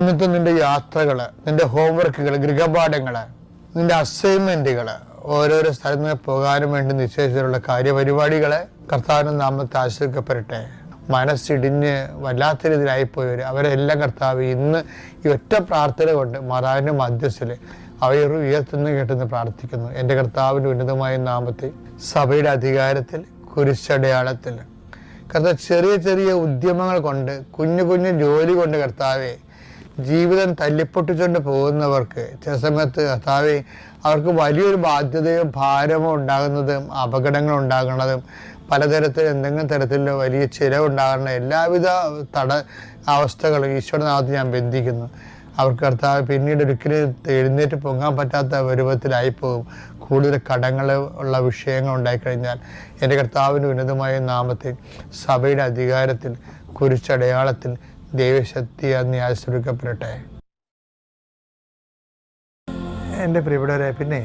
ഇന്നത്തെ നിന്റെ യാത്രകൾ നിന്റെ ഹോംവർക്കുകൾ ഗൃഹപാഠങ്ങൾ നിന്റെ അസൈൻമെന്റുകൾ ഓരോരോ സ്ഥലത്ത് നിന്ന് പോകാനും വേണ്ടി നിശ്ചയിച്ചിട്ടുള്ള കാര്യപരിപാടികളെ കർത്താവിന്റെ നാമത്തെ ആശ്രയിക്കപ്പെടട്ടെ മനസ്സിടിഞ്ഞ് വല്ലാത്ത രീതിയിലായിപ്പോയവർ അവരെല്ലാം കർത്താവ് ഇന്ന് ഈ ഒറ്റ പ്രാർത്ഥന കൊണ്ട് മാതാവിന്റെ മധ്യസ്ഥിൽ അവർ ഉയർത്തുന്ന കേട്ടെന്ന് പ്രാർത്ഥിക്കുന്നു. എന്റെ കർത്താവിന്റെ ഉന്നതമായ നാമത്തിൽ സഭയുടെ അധികാരത്തിൽ കുരിശടയാളത്തിൽ. കർത്താവ് ചെറിയ ചെറിയ ഉദ്യമങ്ങൾ കൊണ്ട് കുഞ്ഞു കുഞ്ഞു ജോലി കൊണ്ട് കർത്താവെ ജീവിതം തല്ലിപ്പൊട്ടിച്ചുകൊണ്ട് പോകുന്നവർക്ക് ചില സമയത്ത് കർത്താവെ അവർക്ക് വലിയൊരു ബാധ്യതയും ഭാരമോ ഉണ്ടാകുന്നതും അപകടങ്ങൾ ഉണ്ടാകുന്നതും പലതരത്തിൽ എന്തെങ്കിലും തരത്തിലോ വലിയ ചിലവുണ്ടാകുന്ന എല്ലാവിധ തട അവസ്ഥകളും ഈശോയുടെ നാമത്തിൽ ഞാൻ ബന്ധിക്കുന്നു. അവർക്ക് കർത്താവ് പിന്നീട് ഒരിക്കലും എഴുന്നേറ്റ് പൊങ്ങാൻ പറ്റാത്ത രൂപത്തിലായി പോകും കൂടുതൽ കടങ്ങൾ ഉള്ള വിഷയങ്ങൾ ഉണ്ടായിക്കഴിഞ്ഞാൽ എന്റെ കർത്താവിന്റെ ഉന്നതമായ നാമത്തിൽ സഭയുടെ അധികാരത്തിൽ കുരിച്ചടയാളത്തിൽ ദൈവശക്തി അന്ന് ആശ്രയിക്കപ്പെടട്ടെ എന്റെ പ്രിയപ്പെട്ടവരെ പിന്നെ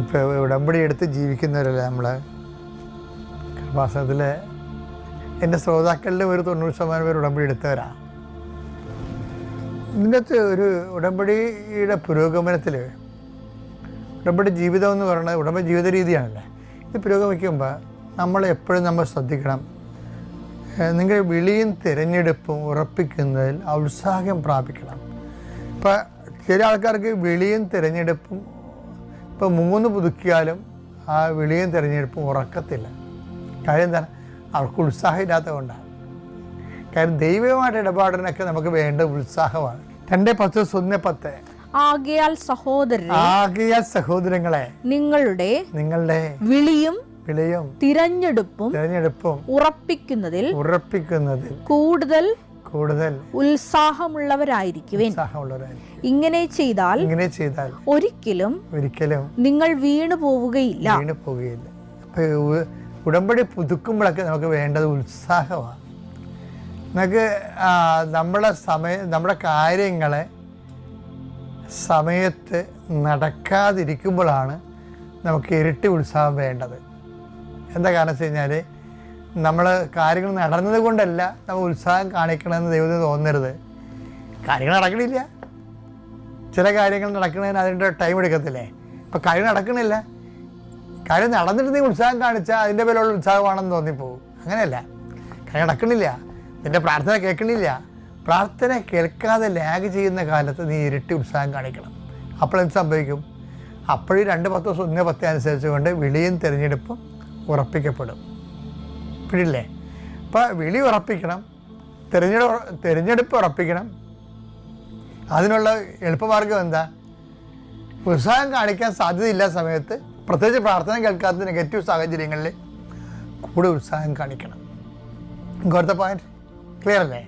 ഇപ്പോൾ ഉടമ്പടി എടുത്ത് ജീവിക്കുന്നവരല്ല നമ്മൾ കൃപാസനത്തിൽ എന്റെ ശ്രോതാക്കളുടെ ഒരു തൊണ്ണൂറ് ശതമാനം പേര് ഉടമ്പടി എടുത്തവരാണ് ഇതിനകത്ത് ഒരു ഉടമ്പടിയുടെ പുരോഗമനത്തിൽ ഉടമ്പടി ജീവിതം എന്ന് പറയുന്നത് ഉടമ്പടി ജീവിത രീതിയാണല്ലേ? ഇത് പുരോഗമിക്കുമ്പോൾ നമ്മൾ എപ്പോഴും നമ്മൾ ശ്രദ്ധിക്കണം. നിങ്ങൾ വിളിയും തിരഞ്ഞെടുപ്പും ഉറപ്പിക്കുന്നതിൽ ഉത്സാഹം പ്രാപിക്കണം. ഇപ്പം ചില ആൾക്കാർക്ക് വിളിയും തിരഞ്ഞെടുപ്പും ഇപ്പം മൂന്ന് പുതുക്കിയാലും ആ വിളിയും തിരഞ്ഞെടുപ്പും ഉറക്കത്തില്ല. കാര്യം എന്താണ്? അവർക്ക് ഉത്സാഹം ഇല്ലാത്തത് കൊണ്ടാണ്. കാര്യം ദൈവമായിട്ട് ഇടപാടിനൊക്കെ നമുക്ക് വേണ്ട ഉത്സാഹമാണ്. രണ്ട് പത്ത് സ്വന്തം പത്ത്. ആകയാൽ സഹോദരൻ ആകയാൽ സഹോദരങ്ങളെ നിങ്ങളുടെ നിങ്ങളുടെ വിളിയും വിളിയും തിരഞ്ഞെടുപ്പും തിരഞ്ഞെടുപ്പും ഉറപ്പിക്കുന്നതിൽ ഉറപ്പിക്കുന്നതിൽ കൂടുതൽ കൂടുതൽ ഉത്സാഹമുള്ളവരായിരിക്കുവിൻ. ഉത്സാഹമുള്ളവരായിരിക്കും. ഇങ്ങനെ ചെയ്താൽ ഇങ്ങനെ ചെയ്താൽ ഒരിക്കലും ഒരിക്കലും നിങ്ങൾ വീണു പോവുകയില്ല. വീണു പോവുകയില്ല. ഉടമ്പടി പുതുക്കുമ്പോഴൊക്കെ നമുക്ക് വേണ്ടത് ഉത്സാഹമാണ്. നമുക്ക് നമ്മുടെ സമയ നമ്മുടെ കാര്യങ്ങളെ സമയത്ത് നടക്കാതിരിക്കുമ്പോഴാണ് നമുക്ക് ഇരട്ടി ഉത്സാഹം വേണ്ടത്. എന്താ കാരണം വെച്ച് കഴിഞ്ഞാൽ നമ്മൾ കാര്യങ്ങൾ നടന്നത് കൊണ്ടല്ല നമ്മൾ ഉത്സാഹം കാണിക്കണമെന്ന് ദൈവത്തിന് തോന്നരുത്. കാര്യങ്ങൾ നടക്കണില്ല. ചില കാര്യങ്ങൾ നടക്കുന്നതിന് അതിന്റെ ടൈം എടുക്കത്തില്ലേ? ഇപ്പം കാര്യം നടക്കണില്ല. കാര്യം നടന്നിട്ട് നീ ഉത്സാഹം കാണിച്ചാൽ അതിന്റെ പേരുള്ള ഉത്സാഹമാണെന്ന് തോന്നിപ്പോവും. അങ്ങനെയല്ല. കാര്യം നടക്കണില്ല. നിന്റെ പ്രാർത്ഥന കേൾക്കണില്ല. പ്രാർത്ഥന കേൾക്കാതെ ലാഗ് ചെയ്യുന്ന കാലത്ത് നീ ഇരട്ടി ഉത്സാഹം കാണിക്കണം. അപ്പോഴെന്ത് സംഭവിക്കും? അപ്പോഴും രണ്ട് പത്ത് ദിവസം ഒന്ന് പത്ത് അനുസരിച്ചുകൊണ്ട് വിളിയും തിരഞ്ഞെടുപ്പും ഉറപ്പിക്കപ്പെടും. പിടില്ലേ അപ്പോൾ വിളി ഉറപ്പിക്കണം തിരഞ്ഞെടുപ്പ് തിരഞ്ഞെടുപ്പ് ഉറപ്പിക്കണം. അതിനുള്ള എളുപ്പമാർഗം എന്താ? ഉത്സാഹം കാണിക്കാൻ സാധ്യതയില്ല സമയത്ത്. പ്രത്യേകിച്ച് പ്രാർത്ഥന കേൾക്കാത്ത നെഗറ്റീവ് സാഹചര്യങ്ങളിൽ കൂടെ ഉത്സാഹം കാണിക്കണം. ഗോർത്ത പോയിന്റ് ക്ലിയർ അല്ലേ?